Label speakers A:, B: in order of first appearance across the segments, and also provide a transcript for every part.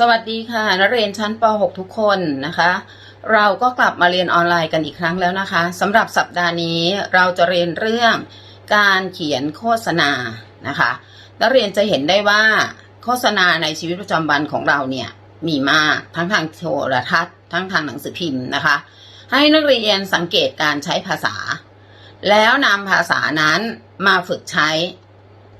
A: สวัสดีค่ะ นักเรียนชั้นป .6 ทุกคนนะคะ เราก็กลับมาเรียนออนไลน์กันอีกครั้งแล้วนะคะสำหรับสัปดาห์นี้เราจะเรียนเรื่องการเขียนโฆษณานะคะนักเรียนจะเห็นได้ว่าโฆษณาในชีวิตประจำวันของเราเนี่ยมีมากทั้งทางโทรทัศน์ ทั้งทางหนังสือพิมพ์นะคะ ให้นักเรียนสังเกตการใช้ภาษา แล้วนำภาษานั้นมาฝึกใช้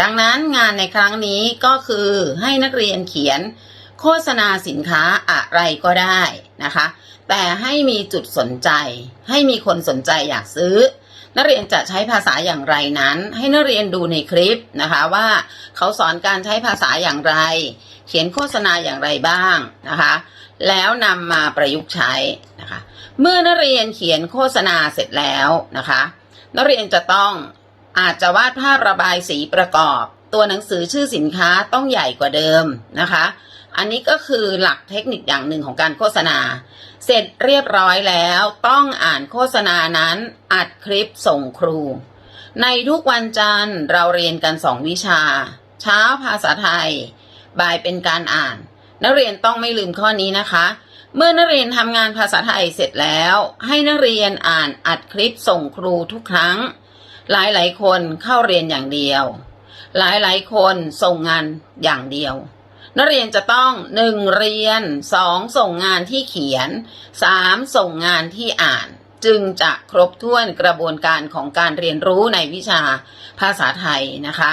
A: ดังนั้นงานในครั้งนี้ก็คือให้นักเรียนเขียน โฆษณาสินค้าอะไรก็ได้นะคะ แต่ให้มีจุดสนใจ ให้มีคนสนใจอยากซื้อ นักเรียนจะใช้ภาษาอย่างไรนั้น ให้นักเรียนดูในคลิปนะคะว่าเขาสอนการใช้ภาษาอย่างไร เขียนโฆษณาอย่างไรบ้างนะคะ แล้วนำมาประยุกต์ใช้นะคะ เมื่อนักเรียนเขียนโฆษณาเสร็จแล้วนะคะ นักเรียนจะต้องอาจจะวาดภาพระบายสีประกอบ ตัวหนังสือชื่อสินค้าต้องใหญ่กว่าเดิมนะคะ อันนี้ก็คือหลักเทคนิคอย่างหนึ่งของการโฆษณา เสร็จเรียบร้อยแล้วต้องอ่านโฆษณานั้นอัดคลิปส่งครู ในทุกวันจันทร์เราเรียนกันสองวิชา เช้าภาษาไทย บ่ายเป็นการอ่าน นักเรียนต้องไม่ลืมข้อนี้นะคะ เมื่อนักเรียนทำงานภาษาไทยเสร็จแล้ว ให้นักเรียนอ่านอัดคลิปส่งครูทุกครั้ง หลายๆ คนเข้าเรียนอย่างเดียว หลายๆ คนส่งงานอย่างเดียว นักเรียนจะต้องหนึ่งเรียนสองส่งงานที่เขียนสามส่งงานที่อ่าน จึงจะครบถ้วนกระบวนการของการเรียนรู้ในวิชาภาษาไทยนะคะ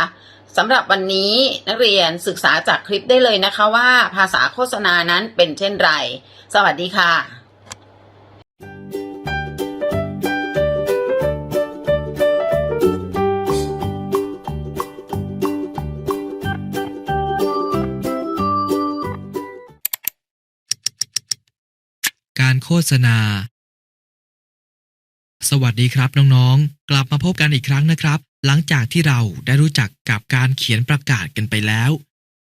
A: สำหรับวันนี้นักเรียนศึกษาจากคลิปได้เลยนะคะว่าภาษาโฆษณานั้นเป็นเช่นไร สวัสดีค่ะ
B: โฆษณา สวัสดีครับน้องๆ กลับมาพบกันอีกครั้งนะครับ หลังจากที่เราได้รู้จักกับการเขียนประกาศกันไปแล้ว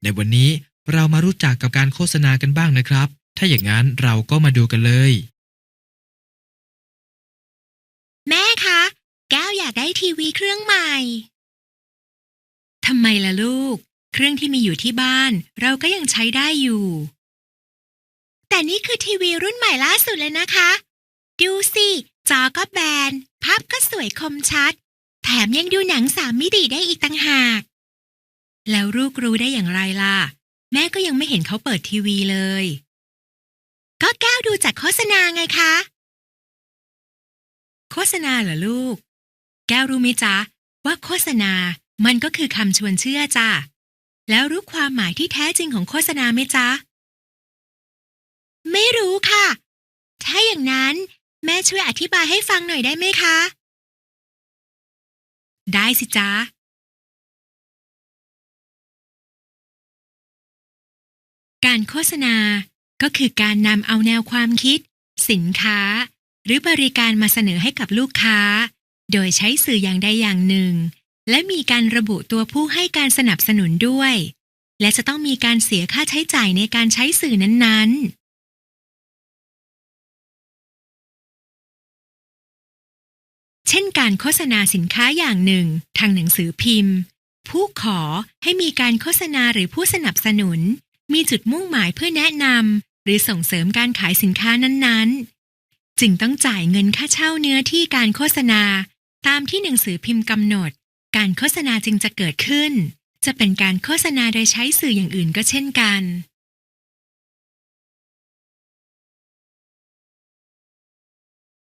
B: ในวันนี้เรามารู้จักกับการโฆษณากันบ้างนะครับ ถ้าอย่างนั้นเราก็มาดูกันเลย
C: แม่คะ แก้วอยากได้ทีวีเครื่องใหม่ทำไมล่ะลูก เครื่องที่มีอยู่ที่บ้าน เราก็ยังใช้ได้อยู่ แต่นี่คือทีวีรุ่นใหม่ล่าสุดเลยนะคะ ดูสิ จอก็แบน ภาพก็สวยคมชัด แถมยังดูหนังสามมิติได้อีกต่างหาก แล้วลูกรู้ได้อย่างไรล่ะ แม่ก็ยังไม่เห็นเขาเปิดทีวีเลย ก็แก้วดูจากโฆษณาไงคะ โฆษณาเหรอลูก แก้วรู้ไหมจ๊ะ ว่าโฆษณา มันก็คือคำชวนเชื่อจ้ะแล้วรู้ความหมายที่แท้จริงของโฆษณาไหมจ๊ะ ไม่รู้ค่ะ ถ้าอย่างนั้นแม่ช่วยอธิบายให้ฟังหน่อยได้ไหมคะ ได้สิจ๊ะ การโฆษณาก็คือการนำเอาแนวความคิด สินค้า หรือบริการมาเสนอให้กับลูกค้า โดยใช้สื่ออย่างใดอย่างหนึ่ง และมีการระบุตัวผู้ให้การสนับสนุนด้วย และจะต้องมีการเสียค่าใช้จ่ายในการใช้สื่อนั้นๆ ช่นการโฆษณาสินค้าอย่างหนึ่ง ทางหนังสือพิมพ์ ผู้ขอให้มีการโฆษณาหรือผู้สนับสนุน มีจุดมุ่งหมายเพื่อแนะนำหรือส่งเสริมการขายสินค้านั้นๆ จึงต้องจ่ายเงินค่าเช่าเนื้อที่การโฆษณา ตามที่หนังสือพิมพ์กำหนด การโฆษณาจึงจะเกิดขึ้น จะเป็นการโฆษณาโดยใช้สื่ออย่างอื่นก็เช่นกัน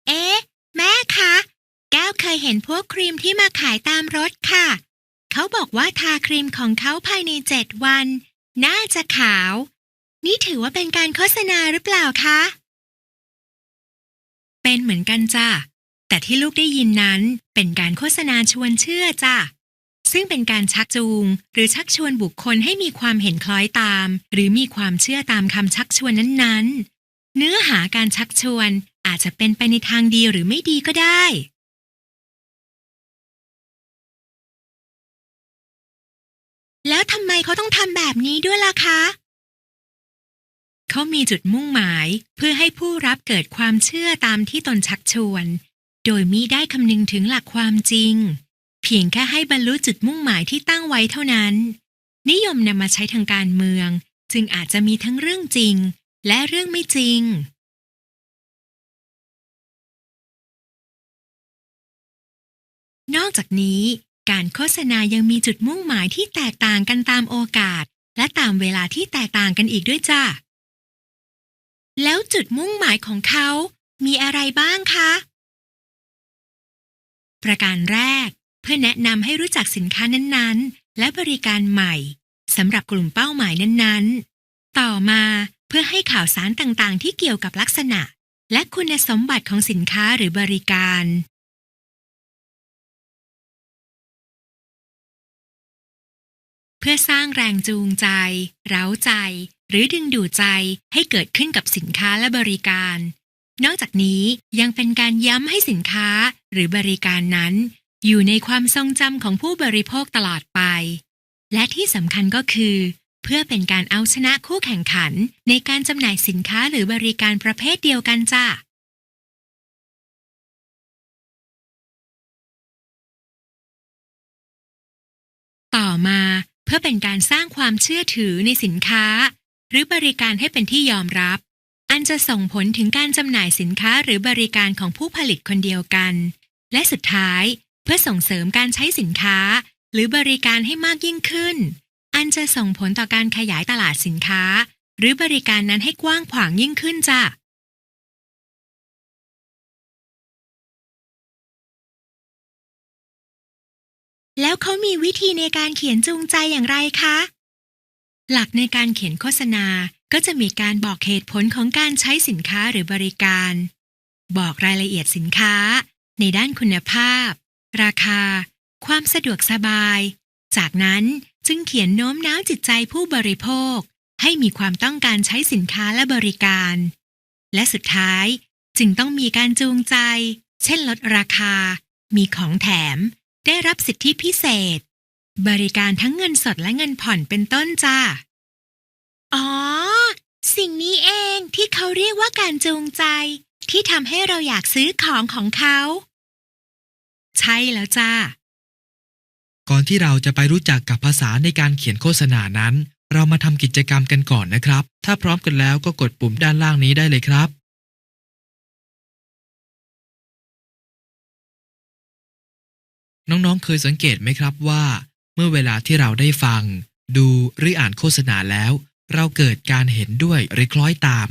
C: เอ๊ะแม่คะ เคยเห็นพวกครีมที่มาขายตามรถค่ะ เขาบอกว่าทาครีมของเขาภายในเจ็ดวัน น่าจะขาว นี่ถือว่าเป็นการโฆษณาหรือเปล่าคะ เป็นเหมือนกันจ้ะ แต่ที่ลูกได้ยินนั้นเป็นการโฆษณาชวนเชื่อจ้ะ ซึ่งเป็นการชักจูง หรือชักชวนบุคคลให้มีความเห็นคล้อยตาม หรือมีความเชื่อตามคำชักชวนนั้นๆ เนื้อหาการชักชวนอาจจะเป็นไปในทางดีหรือไม่ดีก็ได้ แล้วทำไมเขาต้องทำแบบนี้ด้วยล่ะคะ เขามีจุดมุ่งหมายเพื่อให้ผู้รับเกิดความเชื่อตามที่ตนชักชวน โดยมิได้คำนึงถึงหลักความจริง เพียงแค่ให้บรรลุจุดมุ่งหมายที่ตั้งไว้เท่านั้น นิยมนำมาใช้ทางการเมือง จึงอาจจะมีทั้งเรื่องจริง และเรื่องไม่จริงนอกจากนี้ การโฆษณายังมีจุดมุ่งหมายที่แตกต่างกันตามโอกาส และตามเวลาที่แตกต่างกันอีกด้วยจ้ะแล้วจุดมุ่งหมายของเขา มีอะไรบ้างคะ ประการแรก เพื่อแนะนำให้รู้จักสินค้านั้นๆ และบริการใหม่สำหรับกลุ่มเป้าหมายนั้นๆ ต่อมาเพื่อให้ข่าวสารต่างๆ ที่เกี่ยวกับลักษณะ และคุณสมบัติของสินค้าหรือบริการ เพื่อสร้างแรงจูงใจ เร้าใจ หรือดึงดูดใจให้เกิดขึ้นกับสินค้าและบริการ นอกจากนี้ยังเป็นการย้ำให้สินค้าหรือบริการนั้น อยู่ในความทรงจำของผู้บริโภคตลอดไป และที่สำคัญก็คือ เพื่อเป็นการเอาชนะคู่แข่งขันในการจำหน่ายสินค้าหรือบริการประเภทเดียวกันจ้ะ พื่อเป็นการสร้างความเชื่อถือในสินค้า หรือบริการให้เป็นที่ยอมรับ อันจะส่งผลถึงการจำหน่ายสินค้าหรือบริการของผู้ผลิตคนเดียวกัน และสุดท้าย เพื่อส่งเสริมการใช้สินค้า หรือบริการให้มากยิ่งขึ้น อันจะส่งผลต่อการขยายตลาดสินค้า หรือบริการนั้นให้กว้างขวางยิ่งขึ้นจ้ะ แล้วเขามีวิธีในการเขียนจูงใจอย่างไรคะ หลักในการเขียนโฆษณาก็จะมีการบอกเหตุผลของการใช้สินค้าหรือบริการ บอกรายละเอียดสินค้า ในด้านคุณภาพ ราคา ความสะดวกสบาย จากนั้นจึงเขียนโน้มน้าวจิตใจผู้บริโภค ให้มีความต้องการใช้สินค้าและบริการ และสุดท้ายจึงต้องมีการจูงใจ เช่นลดราคา มีของแถม ได้รับสิทธิพิเศษ บริการทั้งเงินสดและเงินผ่อนเป็นต้นจ้า อ๋อ สิ่งนี้เองที่เขาเรียกว่าการจูงใจ ที่ทำให้เราอยากซื้อของของเขา ใช่แล้วจ้า
B: ก่อนที่เราจะไปรู้จักกับภาษาในการเขียนโฆษณานั้น เรามาทำกิจกรรมกันก่อนนะครับ ถ้าพร้อมกันแล้วก็กดปุ่มด้านล่างนี้ได้เลยครับ น้องๆ เคยสังเกตไหมครับว่า เมื่อเวลาที่เราได้ฟัง ดูหรืออ่านโฆษณาแล้ว เราเกิดการเห็นด้วยหรือคล้อยตาม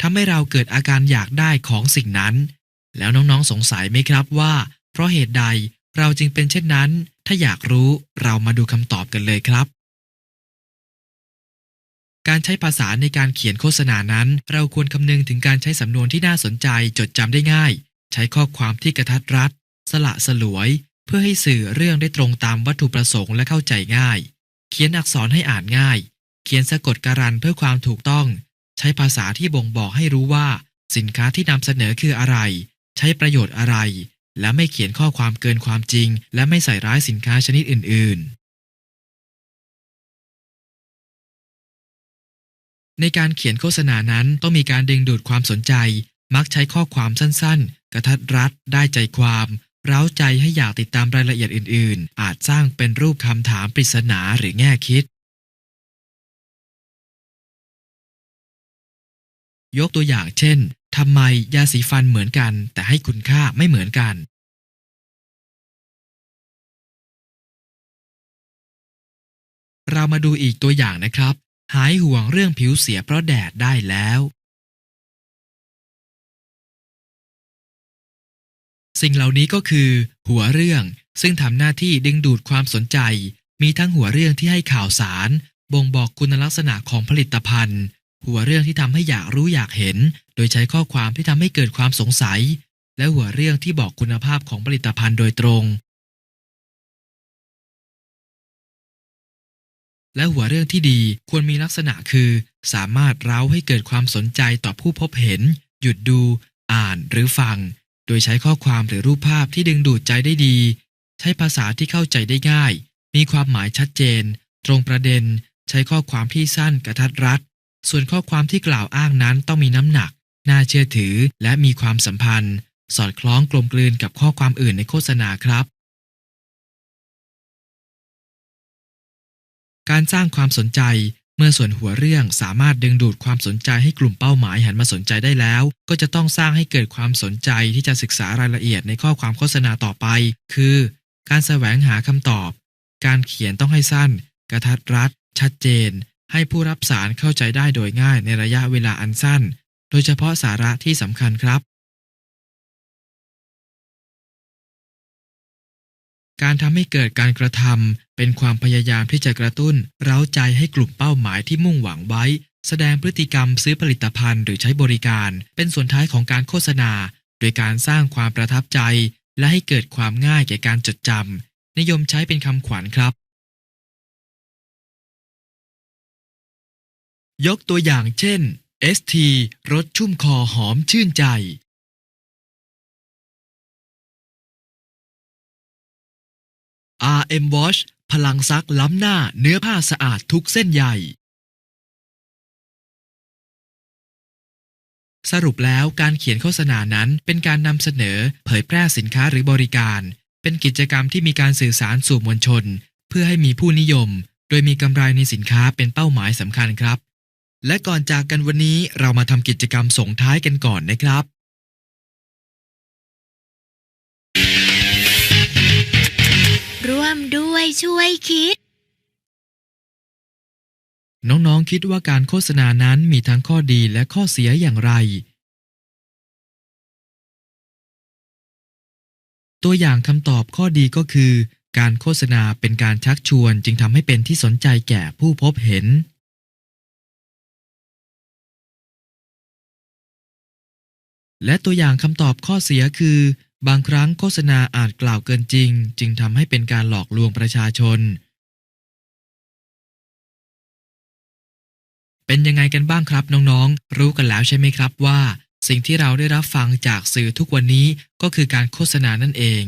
B: ทำให้เราเกิดอาการอยากได้ของสิ่งนั้น แล้วน้องๆสงสัยไหมครับว่า เพราะเหตุใดเราจึงเป็นเช่นนั้น ถ้าอยากรู้เรามาดูคำตอบกันเลยครับ การใช้ภาษาในการเขียนโฆษณานั้น เราควรคำนึงถึงการใช้สำนวนที่น่าสนใจจดจำได้ง่าย ใช้ข้อความที่กระทัดรัด สละสลวย เพื่อให้สื่อเรื่องได้ตรงตามวัตถุประสงค์และเข้าใจง่าย เขียนอักษรให้อ่านง่าย เขียนสะกดการันเพื่อความถูกต้อง ใช้ภาษาที่บ่งบอกให้รู้ว่า สินค้าที่นำเสนอคืออะไร ใช้ประโยชน์อะไร และไม่เขียนข้อความเกินความจริง และไม่ใส่ร้ายสินค้าชนิดอื่น ๆในการเขียนโฆษณานั้นต้องมีการดึงดูดความสนใจ มักใช้ข้อความสั้นๆ กระทัดรัด ได้ใจความ เร้าใจให้อยากติดตามรายละเอียดอื่น ๆ อาจสร้างเป็นรูปคำถามปริศนาหรือแง่คิด ยกตัวอย่างเช่นทำไมยาสีฟันเหมือนกัน แต่ให้คุณค่าไม่เหมือนกัน เรามาดูอีกตัวอย่างนะครับ หายห่วงเรื่องผิวเสียเพราะแดดได้แล้ว สิ่งเหล่านี้ก็คือ หัวเรื่องซึ่งทำหน้าที่ดึงดูดความสนใจ มีทั้งหัวเรื่องที่ให้ข่าวสาร บ่งบอกคุณลักษณะของผลิตภัณฑ์ หัวเรื่องที่ทำให้อยากรู้อยากเห็น โดยใช้ข้อความที่ทำให้เกิดความสงสัย และหัวเรื่องที่บอกคุณภาพของผลิตภัณฑ์โดยตรง และหัวเรื่องที่ดีควรมีลักษณะคือ สามารถเร้าให้เกิดความสนใจต่อผู้พบเห็น หยุดดู อ่านหรือฟัง โดยใช้ข้อความหรือรูปภาพที่ดึงดูดใจได้ดี ใช้ภาษาที่เข้าใจได้ง่าย มีความหมายชัดเจน ตรงประเด็น ใช้ข้อความที่สั้นกระทัดรัด ส่วนข้อความที่กล่าวอ้างนั้นต้องมีน้ำหนัก น่าเชื่อถือ และมีความสัมพันธ์ สอดคล้องกลมกลืนกับข้อความอื่นในโฆษณาครับ การสร้างความสนใจ เมื่อส่วนหัวเรื่องสามารถดึงดูดความสนใจให้กลุ่มเป้าหมายหันมาสนใจได้แล้ว ก็จะต้องสร้างให้เกิดความสนใจที่จะศึกษารายละเอียดในข้อความโฆษณาต่อไป คือ การแสวงหาคำตอบ การเขียนต้องให้สั้น กระทัดรัด ชัดเจน ให้ผู้รับสารเข้าใจได้โดยง่ายในระยะเวลาอันสั้น โดยเฉพาะสาระที่สำคัญครับ การทำให้เกิดการกระทำเป็นความพยายามที่จะกระตุ้น เร้าใจให้กลุ่มเป้าหมายที่มุ่งหวังไว้ แสดงพฤติกรรมซื้อผลิตภัณฑ์หรือใช้บริการ เป็นส่วนท้ายของการโฆษณา โดยการสร้างความประทับใจ และให้เกิดความง่ายแก่การจดจำนิยมใช้เป็นคำขวัญครับ ยกตัวอย่างเช่น ST รสชุ่มคอหอมชื่นใจ RM Wash พลังซักล้ำหน้าเนื้อผ้าสะอาดทุกเส้นใยสรุปแล้วการเขียนโฆษณานั้นเป็นการนำเสนอ เผยแพร่สินค้าหรือบริการ เป็นกิจกรรมที่มีการสื่อสารสู่มวลชน เพื่อให้มีผู้นิยม โดยมีกำไรในสินค้าเป็นเป้าหมายสำคัญครับ และก่อนจากกันวันนี้เรามาทำกิจกรรมส่งท้ายกันก่อนนะครับ
C: มด้วยช่วยคิด
B: น้องๆคิดว่าการโฆษณานั้นมีทั้งข้อดีและข้อเสียอย่างไร ตัวอย่างคำตอบข้อดีก็คือ การโฆษณาเป็นการชักชวนจึงทำให้เป็นที่สนใจแก่ผู้พบเห็นและตัวอย่างคำตอบข้อเสียคือ บางครั้งโฆษณาอาจกล่าวเกินจริง จึงทำให้เป็นการหลอกลวงประชาชน เป็นยังไงกันบ้างครับน้องๆ รู้กันแล้วใช่ไหมครับว่า สิ่งที่เราได้รับฟังจากสื่อทุกวันนี้ก็คือการโฆษณานั่นเอง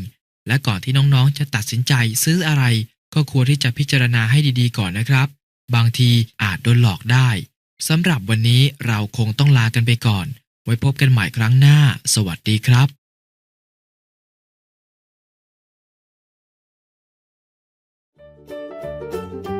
B: และก่อนที่น้องๆ จะตัดสินใจซื้ออะไร ก็ควรที่จะพิจารณาให้ดีๆก่อนนะครับ บางทีอาจโดนหลอกได้สำหรับวันนี้เราคงต้องลากันไปก่อน ไว้พบกันใหม่ครั้งหน้า สวัสดีครับ
D: Thank you.